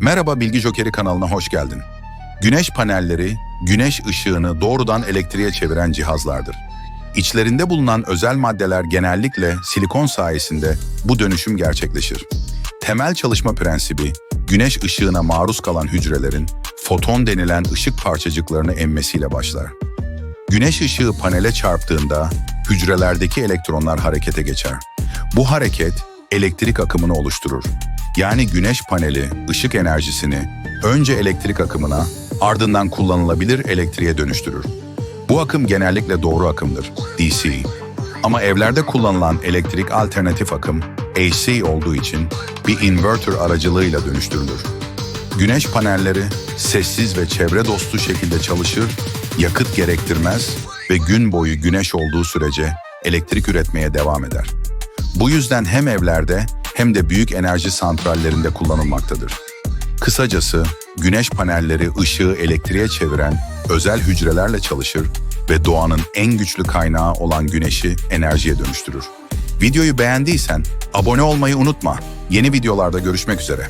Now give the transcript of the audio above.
Merhaba Bilgi Jokeri kanalına hoş geldin. Güneş panelleri, güneş ışığını doğrudan elektriğe çeviren cihazlardır. İçlerinde bulunan özel maddeler genellikle silikon sayesinde bu dönüşüm gerçekleşir. Temel çalışma prensibi, güneş ışığına maruz kalan hücrelerin foton denilen ışık parçacıklarını emmesiyle başlar. Güneş ışığı panele çarptığında hücrelerdeki elektronlar harekete geçer. Bu hareket elektrik akımını oluşturur. Yani güneş paneli ışık enerjisini önce elektrik akımına ardından kullanılabilir elektriğe dönüştürür. Bu akım genellikle doğru akımdır, DC. Ama evlerde kullanılan elektrik alternatif akım, AC olduğu için bir inverter aracılığıyla dönüştürülür. Güneş panelleri sessiz ve çevre dostu şekilde çalışır, yakıt gerektirmez ve gün boyu güneş olduğu sürece elektrik üretmeye devam eder. Bu yüzden hem evlerde hem de büyük enerji santrallerinde kullanılmaktadır. Kısacası güneş panelleri ışığı elektriğe çeviren özel hücrelerle çalışır ve doğanın en güçlü kaynağı olan güneşi enerjiye dönüştürür. Videoyu beğendiysen abone olmayı unutma. Yeni videolarda görüşmek üzere.